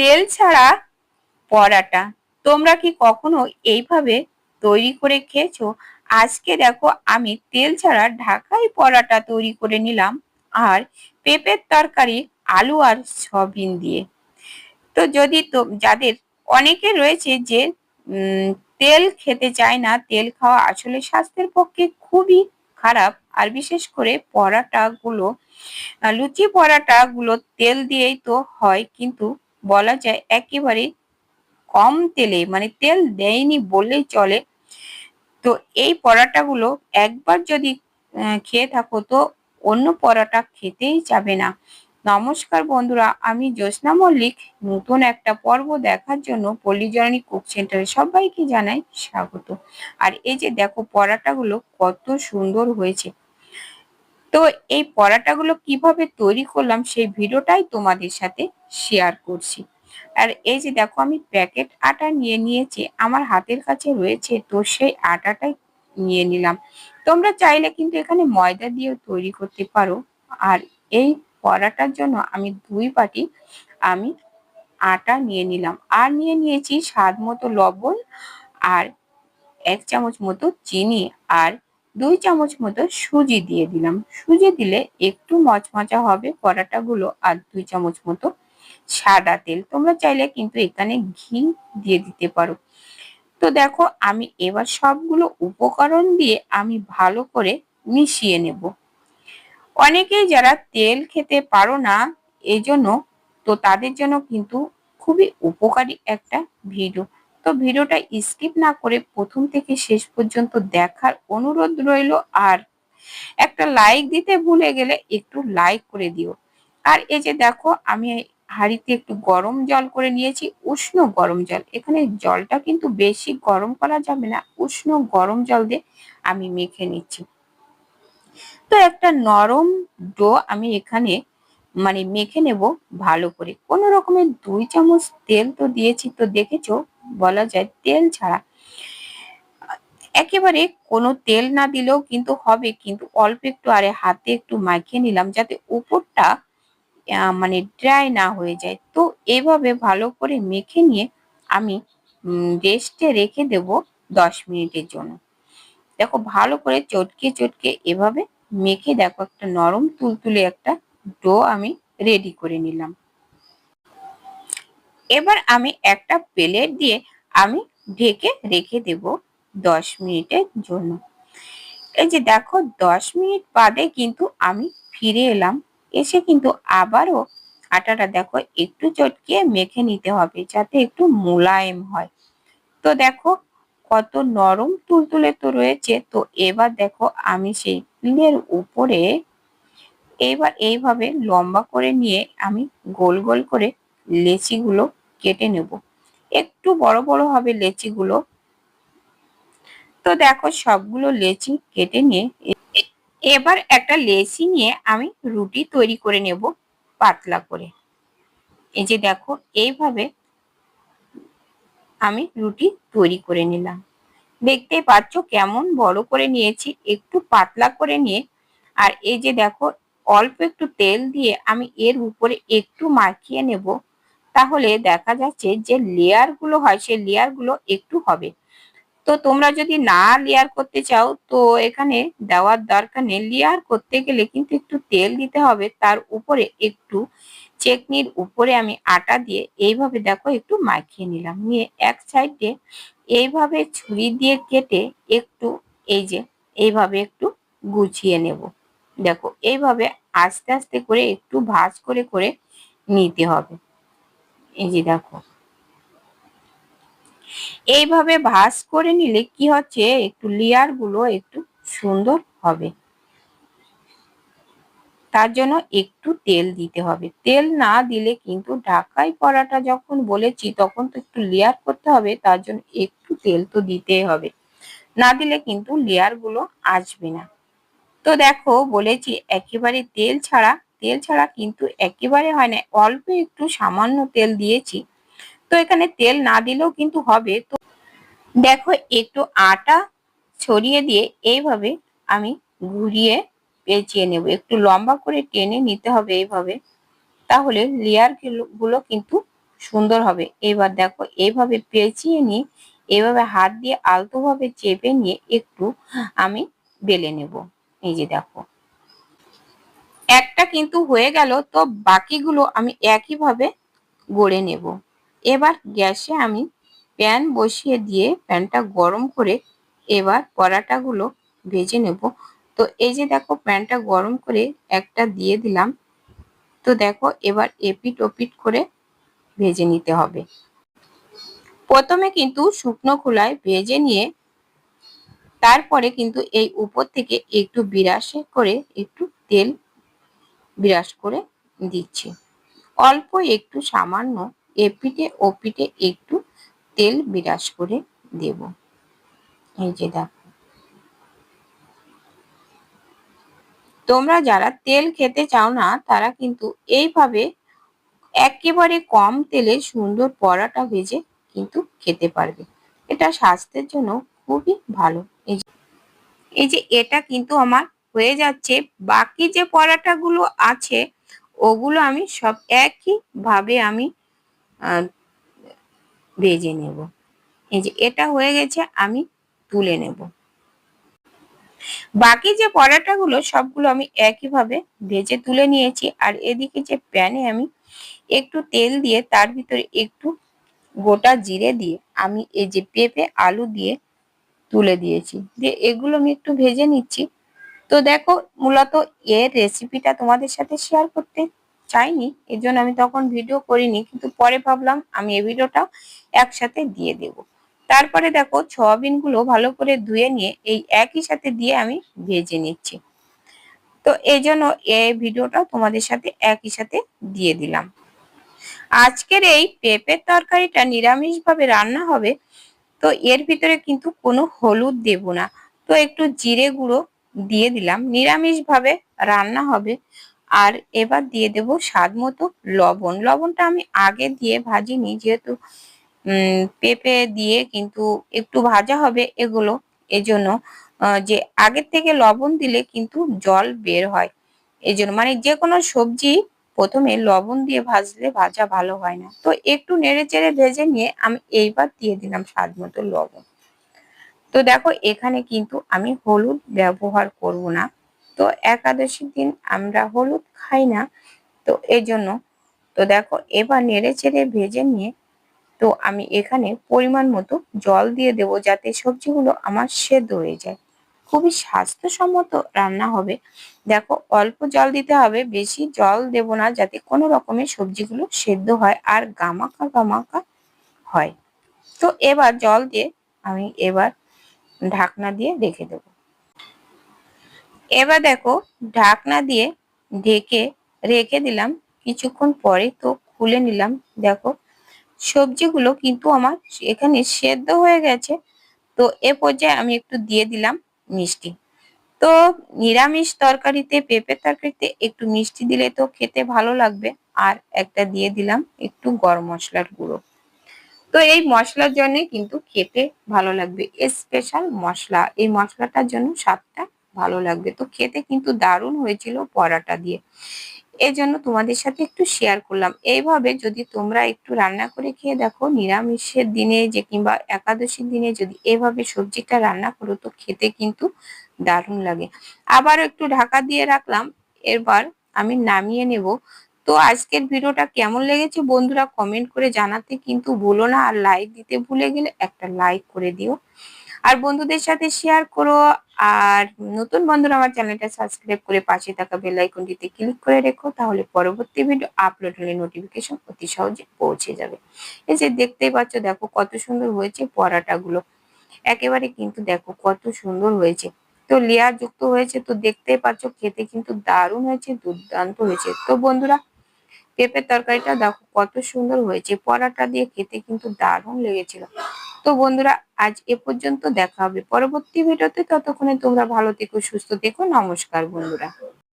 তেল ছাড়া পরাটা। তোমরা কি কখনো এইভাবে তৈরি করে খেয়েছো? আজকে দেখো আমি তেল ছাড়া ঢাকাই পরাটা তৈরি করে নিলাম আর পেঁপের তরকারি, আলু আর সয়াবিন দিয়ে। তো যদি তো যাদের অনেকে রয়েছে যে তেল খেতে চায় না, তেল খাওয়া আসলে স্বাস্থ্যের পক্ষে খুবই খারাপ। আর বিশেষ করে পরাটাগুলো লুচি পরাটাগুলো তেল দিয়েই তো হয়, কিন্তু বলা যায় একেবারে কম তেলে মানে তেল দেয়নি বললেই চলে। তো এই পরাটাগুলো একবার যদি খেয়ে থাকো তো অন্য পরাটা খেতেই যাবে না। নমস্কার বন্ধুরা, আমি জ্যোৎস্না মল্লিক। নতুন একটা পর্ব দেখার জন্য পল্লীজননী কুক সেন্টারে সবাইকে জানাই স্বাগত। আর এই যে দেখো পরাটাগুলো কত সুন্দর হয়েছে। তো এই পরাটাগুলো কীভাবে তৈরি করলাম সেই ভিডিওটাই তোমাদের সাথে শেয়ার করছি। আর এই যে দেখো আমি প্যাকেট আটা নিয়ে নিয়েছি, আমার হাতের কাছে রয়েছে, তো সেই আটাটাই নিয়ে নিলাম। তোমরা চাইলে কিন্তু এখানে ময়দা দিয়েও তৈরি করতে পারো। আর এই পরাটার জন্য আমি দুই বাটি আমি আটা নিয়ে নিলাম। আর নিয়ে নিয়েছি স্বাদ মতো লবণ আর এক চামচ মতো চিনি আর দুই চামচ মতো সুজি দিয়ে দিলাম। সুজি দিলে একটু মচমচা হবে পরাটাগুলো আর দুই চামচ মতো সাদা তেল। তোমরা চাইলে কিন্তু এখানে ঘি দিয়ে দিতে পারো। তো দেখো, আমি এবার সবগুলো উপকরণ দিয়ে আমি ভালো করে মিশিয়ে নেব। অনেকেই যারা তেল খেতে পারো না, এজন্য তো তাদের জন্য কিন্তু খুবই উপকারী একটা ভিডিও। তো ভিডিওটা স্কিপ না করে প্রথম থেকে শেষ পর্যন্ত দেখার অনুরোধ রইল আর একটা লাইক দিতে ভুলে গেলে একটু লাইক করে দিও। আর এই যে দেখো, আমি হাঁড়িতে একটু গরম জল করে নিয়েছি, উষ্ণ গরম জল। এখানে জলটা কিন্তু বেশি গরম করা যাবে না, উষ্ণ গরম জল দিয়ে আমি মেখে নিচ্ছি। তো একটা নরম ডো আমি এখানে মানে মেখে নেব ভালো করে। কোনো রকমের দুই চামচ তেল তো দিয়েছি, তো দেখেছ বলা যায় তেল ছাড়া। একেবারে কোনো তেল না দিলেও কিন্তু হবে, কিন্তু অল্প একটু আরে হাতে একটু মাখিয়ে নিলাম যাতে উপরটা মানে ড্রাই না হয়ে যায়। তো এভাবে ভালো করে মেখে নিয়ে আমি রেস্টে রেখে দেব দশ মিনিটের জন্য। দেখো ভালো করে চটকে চটকে এভাবে মেখে দেখো একটা নরম তুলতুলে একটা ডো আমি রেডি করে নিলাম। এবার আমি একটা প্লেট দিয়ে আমি ঢেকে রেখে দেব দশ মিনিটের জন্য। এই যে দেখো, দশ মিনিট বাদে কিন্তু আমি ফিরে এলাম। এসে কিন্তু আবারও আটাটা দেখো একটু চটকে মেখে নিতে হবে যাতে একটু মোলায়েম হয়। তো দেখো, কত নরম তুলতুলে তো রয়েছে। তো এবার দেখো আমি সেই পিলের উপরে এবার এইভাবে লম্বা করে নিয়ে আমি গোল গোল করে লেচিগুলো কেটে নেব। একটু বড় বড় হবে লেচিগুলো। তো দেখো সবগুলো লেচি কেটে নিয়ে এবার একটা লেচি নিয়ে আমি রুটি তৈরি করে নেব পাতলা করে। এই যে দেখো, এইভাবে আমি রুটি তৈরি করে নিলাম। দেখতে পাচ্ছ কেমন বড় করে নিয়েছি, একটু পাতলা করে নিয়ে। আর এই যে দেখো, অল্প একটু তেল দিয়ে আমি এর উপরে একটু মাখিয়ে নেব। তাহলে দেখা যাচ্ছে যে লেয়ারগুলো হয়, সেই লেয়ারগুলো একটু হবে। তো তোমরা যদি না লেয়ার করতে চাও, তো এখানে দেওয়ার দরকার নেই। লেয়ার করতে গেলে কিন্তু একটু তেল দিতে হবে। তার উপরে একটু চেকনির উপরে আমি আটা দিয়ে এইভাবে দেখো একটু মাখিয়ে নিলাম। নিয়ে এক সাইডে এইভাবে ছুরি দিয়ে কেটে একটু এই যে এইভাবে একটু গুছিয়ে নেব। দেখো, এইভাবে আস্তে আস্তে করে একটু ভাজ করে করে নিতে হবে। এই যে দেখো। এইভাবে ভাজ করে নিলে কি হচ্ছে? একটু লেয়ারগুলো একটু সুন্দর হবে। তার জন্য একটু তেল দিতে হবে। তেল না দিলে কিন্তু ঢাকাই পরাটা যখন বলেছি, তখন তো একটু লেয়ার করতে হবে, তার জন্য একটু তেল তো দিতেই হবে। না দিলে কিন্তু লেয়ারগুলো আসবে না। তো দেখো, বলেছি একেবারে তেল ছাড়া তেল ছাড়া কিন্তু একেবারে হয় না, অল্প একটু সামান্য তেল দিয়েছি। তো এখানে তেল না দিলেও কিন্তু হবে। তো দেখো, একটু আটা ছড়িয়ে দিয়ে এইভাবে আমি ঘুরিয়ে পেঁচিয়ে নেব। একটু লম্বা করে টেনে নিতে হবে এইভাবে। তাহলে লেয়ারগুলো কিন্তু সুন্দর হবে। এবার দেখো, এইভাবে পেঁচিয়ে নিয়ে, এভাবে হাত দিয়ে আলতোভাবে চেপে নিয়ে একটু আমি বেলে নেব। এই যে দেখো। একটা কিন্তু হয়ে গেল, তো বাকিগুলো আমি একইভাবে গড়ে নেব। এবার গ্যাসে আমি প্যান বসিয়ে দিয়ে প্যানটা গরম করে এবার পরাটাগুলো ভেজে নেব। তো এই যে দেখো প্যানটা গরম করে একটা দিয়ে দিলাম, তো দেখো এবার এপিট ওপিট করে ভেজে নিতে হবে। প্রথমে কিন্তু শুকনো খোলায় ভেজে নিয়ে তারপরে কিন্তু এই উপর থেকে একটু বিরাসে করে একটু তেল বিরাস করে দিচ্ছি। অল্প একটু সামান্য এপিটে ওপিটে একটু তেল বিরাস করে দেব। এই যে দেখো। তোমরা যারা তেল খেতে চাও না, তারা কিন্তু এইভাবে একেবারে কম তেলে সুন্দর পরাটা ভেজে কিন্তু খেতে পারবে। এটা স্বাস্থ্যের জন্য খুবই ভালো। এই যে, এটা কিন্তু আমার হয়ে যাচ্ছে। বাকি যে পরাটাগুলো আছে, ওগুলো আমি সব একই ভাবে আমি ভেজে নেব। এই যে এটা হয়ে গেছে, আমি তুলে নেব। বাকি যে পরাটাগুলো, সবগুলো আমি একইভাবে ভেজে তুলে নিয়েছি। আর এদিকে যে প্যানে আমি একটু তেল দিয়ে, তার ভিতরে একটু গোটা জিরে দিয়ে, আমি এই যে পেঁপে, আলু দিয়ে তুলে দিয়েছি। দিয়ে এগুলো আমি একটু ভেজে নিচ্ছি। তো দেখো, মূলত এর রেসিপিটা তোমাদের সাথে শেয়ার করতে চাইনি এর জন্য আমি তখন ভিডিও করিনি, কিন্তু পরে ভাবলাম আমি এই ভিডিওটা একসাথে দিয়ে দেব। তারপরে দেখো সয়াবিনগুলো ভালো করে ধুয়ে নিয়ে এই একই সাথে দিয়ে আমি ভেজে নিচ্ছি। তো এই জন্য এই ভিডিওটা তোমাদের সাথে একই সাথে দিয়ে দিলাম। আজকের এই পেঁপের তরকারিটা নিরামিষভাবে রান্না হবে, তো এর ভিতরে কিন্তু কোনো হলুদ দেব না। তো একটু জিরে গুঁড়ো দিয়ে দিলাম। নিরামিষভাবে রান্না হবে। আর এবার দিয়ে দেব স্বাদ মতো লবণ। লবণটা আমি আগে দিয়ে ভাজিনি, যেহেতু পেঁপে দিয়ে কিন্তু একটু ভাজা হবে এগুলো। এজন্য যে আগের থেকে লবণ দিলে কিন্তু জল বের হয়। এই জন্য মানে যে কোনো সবজি প্রথমে লবণ দিয়ে ভাজলে ভাজা ভালো হয় না। তো একটু নেড়ে চেড়ে ভেজে নিয়ে আমি এইবার দিয়ে দিলাম স্বাদ মতো লবণ। তো দেখো, এখানে কিন্তু আমি হলুদ ব্যবহার করব না। তো একাদশীর দিন আমরা হলুদ খাই না। তো এই জন্য, তো দেখো, এবার নেড়ে চেড়ে ভেজে নিয়ে, তো আমি এখানে পরিমাণ মতো জল দিয়ে দেব যাতে সবজিগুলো আমার সেদ্ধ হয়ে যায়। খুবই স্বাস্থ্যসম্মত রান্না হবে। দেখো, অল্প জল দিতে হবে, বেশি জল দেব না যাতে কোনো রকমের সবজিগুলো সেদ্ধ হয় আর গামাকা গামাকা হয়। তো এবার জল দিয়ে আমি এবার ঢাকনা দিয়ে রেখে দেব। এবার দেখো ঢাকনা দিয়ে ঢেকে রেখে দিলাম। কিছুক্ষণ পরে তো খুলে নিলাম। দেখো সবজিগুলো কিন্তু আমার এখানে সেদ্ধ হয়ে গেছে। তো এ পর্যায়ে আমি একটু দিয়ে দিলাম মিষ্টি। তো নিরামিষ তরকারিতে, পেঁপের তরকারিতে একটু মিষ্টি দিলে তো খেতে ভালো লাগবে। আর একটা দিয়ে দিলাম একটু গরম মশলার গুঁড়ো। তো এই মশলার জন্য কিন্তু খেতে ভালো লাগবে। স্পেশাল মশলা, এই মশলাটার জন্য স্বাদটা ভালো লাগবে। তো খেতে কিন্তু দারুণ হয়েছিল পরাটা দিয়ে। এই জন্য তোমাদের সাথে একটু শেয়ার করলাম। এইভাবে যদি তোমরা একটু রান্না করে খেয়ে দেখো, নিরামিষের দিনে যে কিংবা একাদশীর দিনে যদি এভাবে সবজিটা রান্না করো, তো খেতে কিন্তু দারুণ লাগে। আবার একটু ঢাকা দিয়ে রাখলাম। এবার আমি নামিয়ে নেব তো আজকের ভিডিওটা কেমন লেগেছে বন্ধুরা কমেন্ট করে জানাতে কিন্তু ভুলো না আর লাইক দিতে ভুলে গেলে একটা লাইক করে দিও। আর বন্ধুদের সাথে শেয়ার করো আর নতুন বন্ধুরা আমার চ্যানেলটা সাবস্ক্রাইব করে পাশে থাকা বেল ক্লিক করে রেখো তাহলে পরবর্তী ভিডিও আপলোড হলে নোটিফিকেশন অতি সহজে পৌঁছে যাবে। এই যে দেখতেই পাচ্ছ, দেখো কত সুন্দর হয়েছে পরাটাগুলো। একেবারে কিন্তু দেখো কত সুন্দর হয়েছে। তো লেয়ার যুক্ত হয়েছে, তো দেখতেই পাচ্ছ, খেতে কিন্তু দারুণ হয়েছে, দুর্দান্ত হয়েছে। তো বন্ধুরা পেঁপের তরকারিটা দেখো কত সুন্দর হয়েছে। পরাটা দিয়ে খেতে কিন্তু দারুণ লেগেছিল। তো বন্ধুরা, আজ এ পর্যন্ত দেখা হবে। পরবর্তী ভিডিওতে ততক্ষণে তোমরা ভালো থেকো, সুস্থ থেকো। নমস্কার বন্ধুরা।